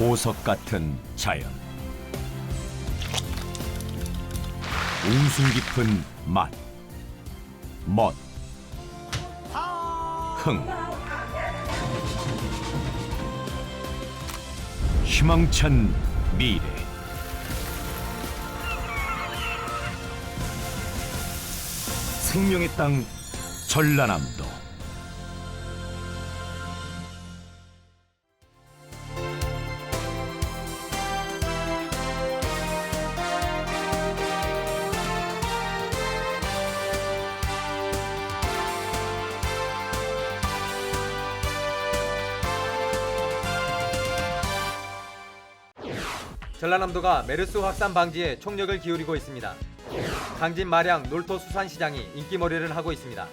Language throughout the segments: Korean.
보석 같은 자연. 웅숭 깊은 맛. 멋, 흥. 희망찬 미래. 생명의 땅 전라남도 전라남도가 메르스 확산 방지에 총력을 기울이고 있습니다. 강진 마량 놀토 수산시장이 인기몰이를 하고 있습니다.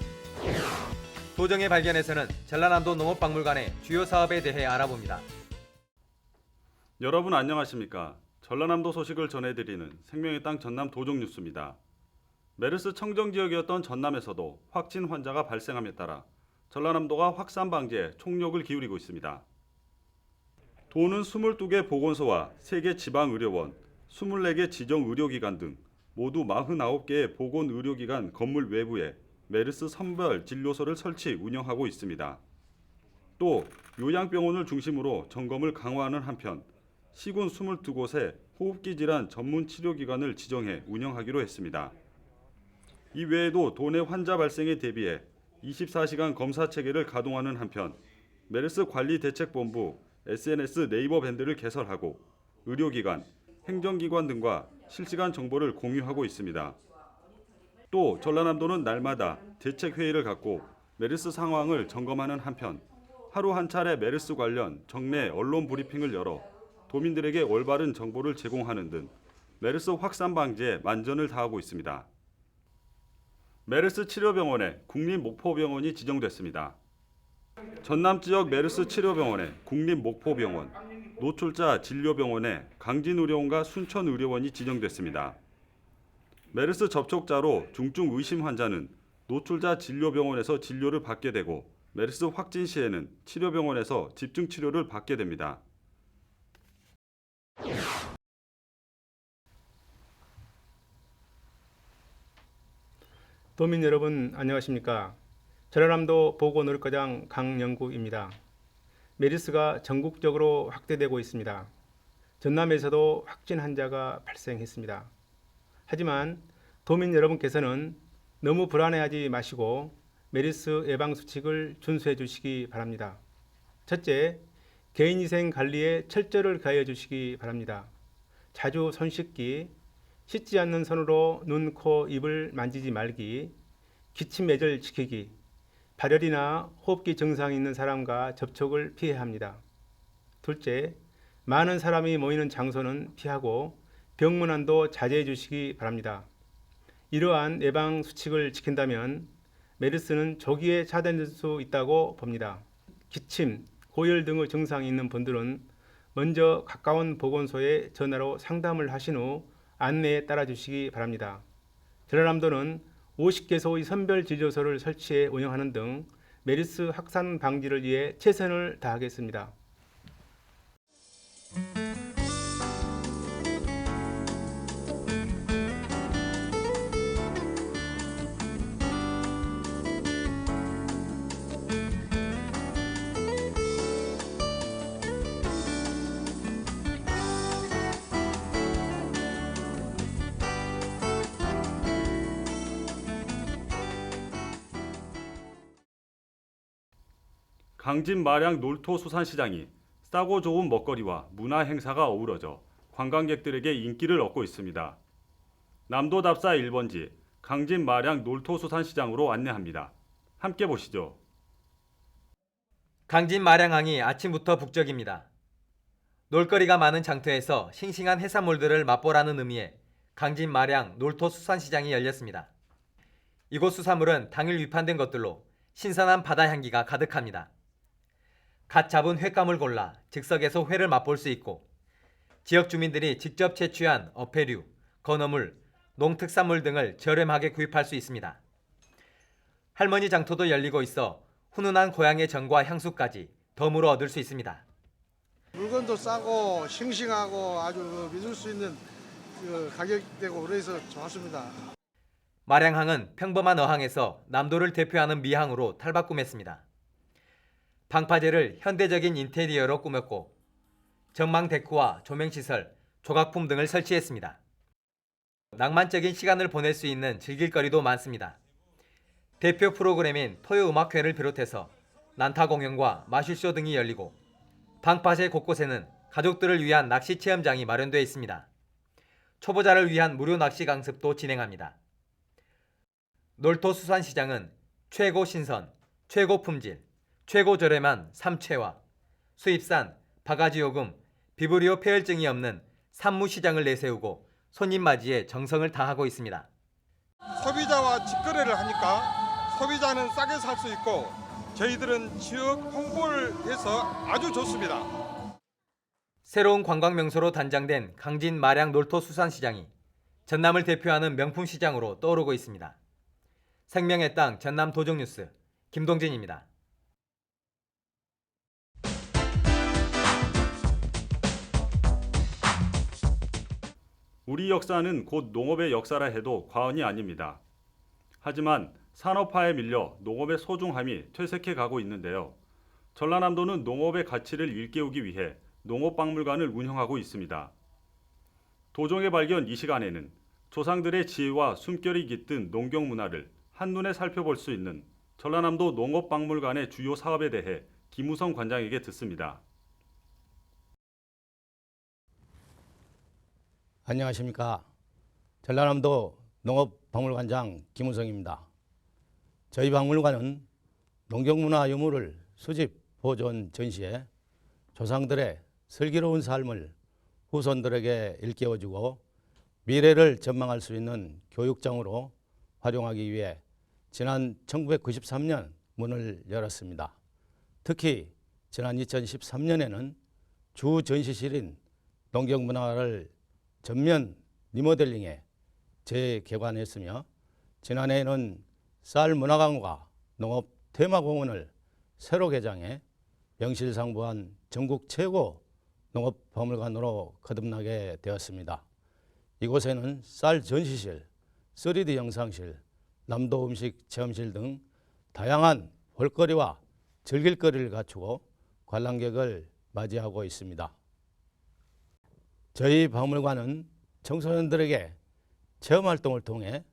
도정의 발견에서는 전라남도 농업박물관의 주요 사업에 대해 알아봅니다. 여러분 안녕하십니까? 전라남도 소식을 전해드리는 생명의 땅 전남 도정 뉴스입니다. 메르스 청정 지역이었던 전남에서도 확진 환자가 발생함에 따라 전라남도가 확산 방지에 총력을 기울이고 있습니다. 도는 22개 보건소와 3개 지방의료원, 24개 지정의료기관 등 모두 49개의 보건의료기관 건물 외부에 메르스 선별 진료소를 설치 운영하고 있습니다. 또 요양병원을 중심으로 점검을 강화하는 한편 시군 22곳에 호흡기 질환 전문 치료기관을 지정해 운영하기로 했습니다. 이 외에도 도내 환자 발생에 대비해 24시간 검사 체계를 가동하는 한편 메르스 관리 대책본부 SNS 네이버 밴드를 개설하고 의료기관, 행정기관 등과 실시간 정보를 공유하고 있습니다. 또 전라남도는 날마다 대책 회의를 갖고 메르스 상황을 점검하는 한편 하루 한 차례 메르스 관련 정례 언론 브리핑을 열어 도민들에게 올바른 정보를 제공하는 등 메르스 확산 방지에 만전을 다하고 있습니다. 메르스 치료병원에 국립목포병원이 지정됐습니다. 전남 지역 메르스 치료병원에 국립목포병원, 노출자 진료병원에 강진의료원과 순천의료원이 지정됐습니다. 메르스 접촉자로 중증 의심 환자는 노출자 진료병원에서 진료를 받게 되고 메르스 확진 시에는 치료병원에서 집중 치료를 받게 됩니다. 도민 여러분 안녕하십니까? 전라남도 보건의료과장 강영구입니다. 메르스가 전국적으로 확대되고 있습니다. 전남에서도 확진 환자가 발생했습니다. 하지만 도민 여러분께서는 너무 불안해하지 마시고 메르스 예방 수칙을 준수해 주시기 바랍니다. 첫째, 개인위생 관리에 철저를 가해 주시기 바랍니다. 자주 손 씻기, 씻지 않는 손으로 눈, 코, 입을 만지지 말기, 기침 매절 지키기, 발열이나 호흡기 증상이 있는 사람과 접촉을 피해야 합니다. 둘째, 많은 사람이 모이는 장소는 피하고 병문안도 자제해 주시기 바랍니다. 이러한 예방 수칙을 지킨다면 메르스는 조기에 차단될 수 있다고 봅니다. 기침, 고열 등의 증상이 있는 분들은 먼저 가까운 보건소에 전화로 상담을 하신 후 안내에 따라 주시기 바랍니다. 전라남도는 50개소의 선별 진료소를 설치해 운영하는 등 메르스 확산 방지를 위해 최선을 다하겠습니다. 강진 마량 놀토 수산시장이 싸고 좋은 먹거리와 문화 행사가 어우러져 관광객들에게 인기를 얻고 있습니다. 남도답사 1번지 강진 마량 놀토 수산시장으로 안내합니다. 함께 보시죠. 강진 마량항이 아침부터 북적입니다. 놀거리가 많은 장터에서 싱싱한 해산물들을 맛보라는 의미에 강진 마량 놀토 수산시장이 열렸습니다. 이곳 수산물은 당일 위판된 것들로 신선한 바다 향기가 가득합니다. 갓 잡은 횟감을 골라 즉석에서 회를 맛볼 수 있고 지역 주민들이 직접 채취한 어패류, 건어물, 농특산물 등을 저렴하게 구입할 수 있습니다. 할머니 장터도 열리고 있어 훈훈한 고향의 정과 향수까지 덤으로 얻을 수 있습니다. 물건도 싸고 싱싱하고 아주 그 믿을 수 있는 그 가격대고 그래서 좋았습니다. 마량항은 평범한 어항에서 남도를 대표하는 미항으로 탈바꿈했습니다. 방파제를 현대적인 인테리어로 꾸몄고 전망 데크와 조명 시설, 조각품 등을 설치했습니다. 낭만적인 시간을 보낼 수 있는 즐길거리도 많습니다. 대표 프로그램인 토요음악회를 비롯해서 난타 공연과 마술쇼 등이 열리고 방파제 곳곳에는 가족들을 위한 낚시 체험장이 마련되어 있습니다. 초보자를 위한 무료 낚시 강습도 진행합니다. 놀토 수산시장은 최고 신선, 최고 품질, 최고 저렴한 삼채와 수입산, 바가지 요금, 비브리오 폐혈증이 없는 산무시장을 내세우고 손님 맞이에 정성을 다하고 있습니다. 소비자와 직거래를 하니까 소비자는 싸게 살 수 있고 저희들은 지역 홍보를 해서 아주 좋습니다. 새로운 관광 명소로 단장된 강진 마량 놀토 수산시장이 전남을 대표하는 명품 시장으로 떠오르고 있습니다. 생명의 땅 전남 도정뉴스 김동진입니다. 우리 역사는 곧 농업의 역사라 해도 과언이 아닙니다. 하지만 산업화에 밀려 농업의 소중함이 퇴색해 가고 있는데요. 전라남도는 농업의 가치를 일깨우기 위해 농업박물관을 운영하고 있습니다. 도종의 발견 이 시간에는 조상들의 지혜와 숨결이 깃든 농경 문화를 한눈에 살펴볼 수 있는 전라남도 농업박물관의 주요 사업에 대해 김우성 관장에게 듣습니다. 안녕하십니까. 전라남도 농업박물관장 김우성입니다. 저희 박물관은 농경문화 유물을 수집, 보존, 전시해 조상들의 슬기로운 삶을 후손들에게 일깨워주고 미래를 전망할 수 있는 교육장으로 활용하기 위해 지난 1993년 문을 열었습니다. 특히 지난 2013년에는 주 전시실인 농경문화를 전면 리모델링에 재개관했으며 지난해에는 쌀 문화관과 농업 테마공원을 새로 개장해 명실상부한 전국 최고 농업박물관으로 거듭나게 되었습니다. 이곳에는 쌀 전시실, 3D 영상실, 남도 음식 체험실 등 다양한 볼거리와 즐길거리를 갖추고 관람객을 맞이하고 있습니다. 저희 박물관은 청소년들에게 체험 활동을 통해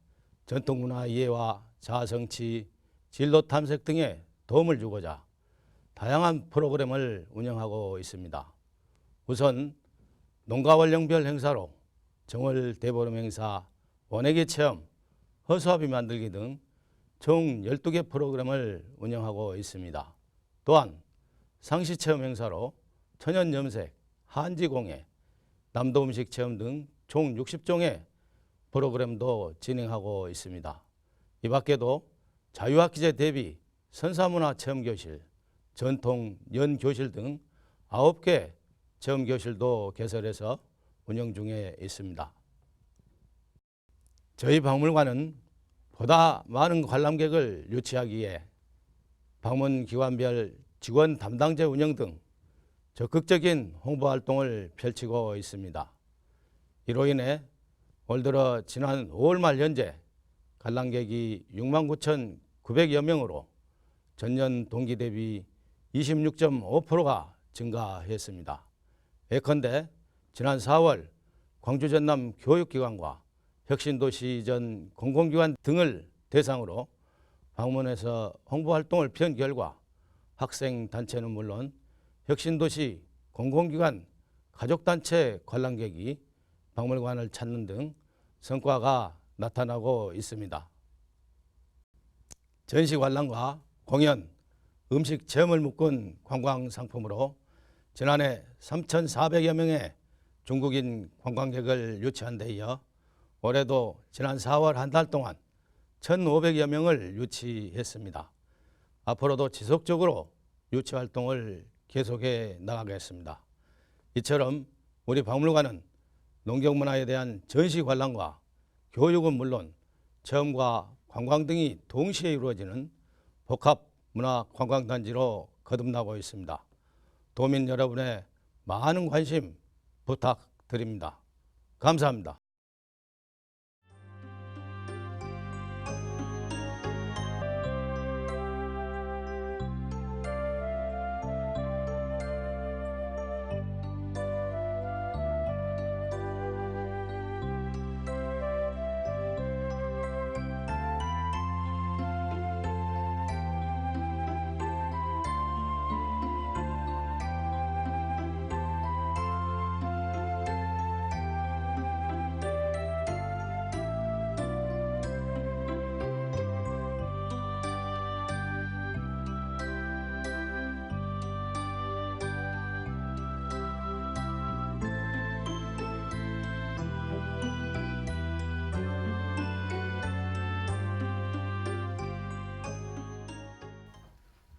전통문화 이해와 자아성취, 진로 탐색 등에 도움을 주고자 다양한 프로그램을 운영하고 있습니다. 우선 농가원령별 행사로 정월 대보름 행사, 원예기 체험, 허수아비 만들기 등 총 12개 프로그램을 운영하고 있습니다. 또한 상시 체험 행사로 천연 염색, 한지 공예, 남도 음식 체험 등 총 60종의 프로그램도 진행하고 있습니다. 이 밖에도 자유학기제 대비 선사문화 체험교실, 전통 연교실 등 9개 체험교실도 개설해서 운영 중에 있습니다. 저희 박물관은 보다 많은 관람객을 유치하기 위해 방문 기관별 직원 담당제 운영 등 적극적인 홍보 활동을 펼치고 있습니다. 이로 인해 올 들어 지난 5월 말 현재 관람객이 6만 9,900여 명으로 전년 동기 대비 26.5%가 증가했습니다. 예컨대 지난 4월 광주 전남 교육기관과 혁신도시 이전 공공기관 등을 대상으로 방문해서 홍보 활동을 편 결과 학생 단체는 물론 혁신도시 공공기관 가족단체 관람객이 박물관을 찾는 등 성과가 나타나고 있습니다. 전시 관람과 공연, 음식 체험을 묶은 관광 상품으로 지난해 3,400여 명의 중국인 관광객을 유치한 데 이어 올해도 지난 4월 한 달 동안 1,500여 명을 유치했습니다. 앞으로도 지속적으로 유치 활동을 계속해 나가겠습니다. 이처럼 우리 박물관은 농경문화에 대한 전시 관람과 교육은 물론 체험과 관광 등이 동시에 이루어지는 복합 문화 관광단지로 거듭나고 있습니다. 도민 여러분의 많은 관심 부탁드립니다. 감사합니다.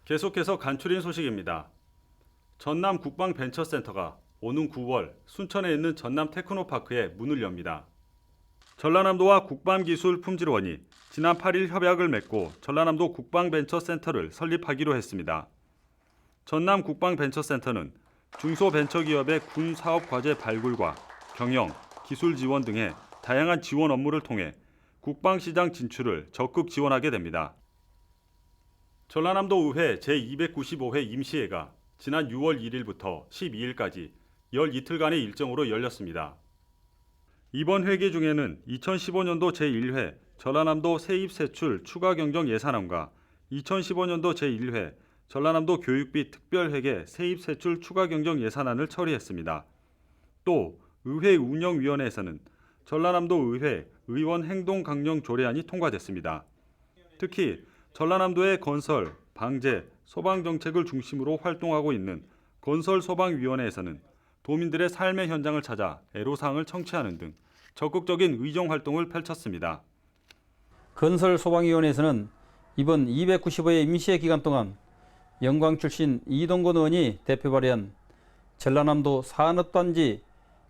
계속해서 간추린 소식입니다. 전남 국방벤처센터가 오는 9월 순천에 있는 전남 테크노파크에 문을 엽니다. 전라남도와 국방기술품질원이 지난 8일 협약을 맺고 전라남도 국방벤처센터를 설립하기로 했습니다. 전남 국방벤처센터는 중소벤처기업의 군 사업 과제 발굴과 경영, 기술 지원 등의 다양한 지원 업무를 통해 국방시장 진출을 적극 지원하게 됩니다. 전라남도 의회 제295회 임시회가 지난 6월 1일부터 12일까지 열 이틀간의 일정으로 열렸습니다. 이번 회기 중에는 2015년도 제1회 전라남도 세입세출 추가 경정 예산안과 2015년도 제1회 전라남도 교육비 특별회계 세입세출 추가 경정 예산안을 처리했습니다. 또 의회 운영위원회에서는 전라남도 의회 의원 행동 강령 조례안이 통과됐습니다. 특히 전라남도의 건설, 방재, 소방 정책을 중심으로 활동하고 있는 건설 소방위원회에서는 도민들의 삶의 현장을 찾아 애로사항을 청취하는 등 적극적인 의정 활동을 펼쳤습니다. 건설소방위원회에서는 이번 295회 임시회 기간 동안 영광 출신 이동건 의원이 대표 발의한 전라남도 산업단지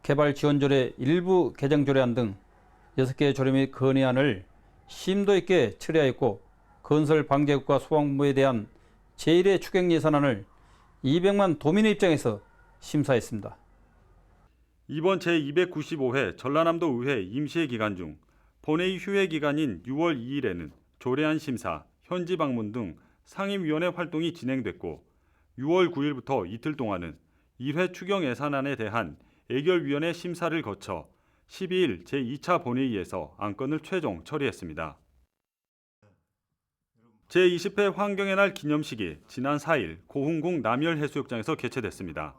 개발 지원조례 일부 개정 조례안 등 6개 조례 및 건의안을 심도 있게 처리하였고 건설 방재국과 소방부에 대한 제1회 추경 예산안을 200만 도민의 입장에서 심사했습니다. 이번 제295회 전라남도 의회 임시회 기간 중 본회의 휴회 기간인 6월 2일에는 조례안 심사, 현지 방문 등 상임위원회 활동이 진행됐고 6월 9일부터 이틀 동안은 1회 추경 예산안에 대한 예결위원회 심사를 거쳐 12일 제2차 본회의에서 안건을 최종 처리했습니다. 제20회 환경의 날 기념식이 지난 4일 고흥궁 남열해수욕장에서 개최됐습니다.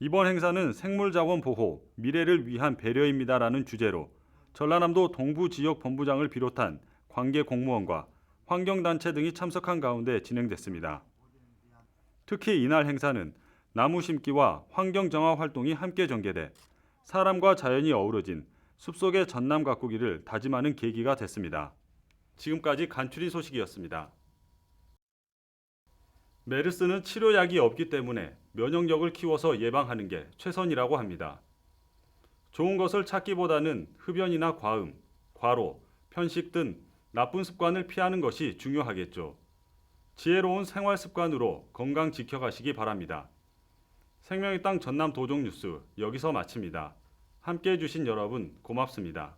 이번 행사는 생물자원 보호, 미래를 위한 배려입니다라는 주제로 전라남도 동부 지역 본부장을 비롯한 관계 공무원과 환경단체 등이 참석한 가운데 진행됐습니다. 특히 이날 행사는 나무 심기와 환경 정화 활동이 함께 전개돼 사람과 자연이 어우러진 숲속의 전남 가꾸기를 다짐하는 계기가 됐습니다. 지금까지 간추린 소식이었습니다. 메르스는 치료약이 없기 때문에 면역력을 키워서 예방하는 게 최선이라고 합니다. 좋은 것을 찾기보다는 흡연이나 과음, 과로, 편식 등 나쁜 습관을 피하는 것이 중요하겠죠. 지혜로운 생활 습관으로 건강 지켜가시기 바랍니다. 생명의 땅 전남 도종 뉴스 여기서 마칩니다. 함께 해주신 여러분 고맙습니다.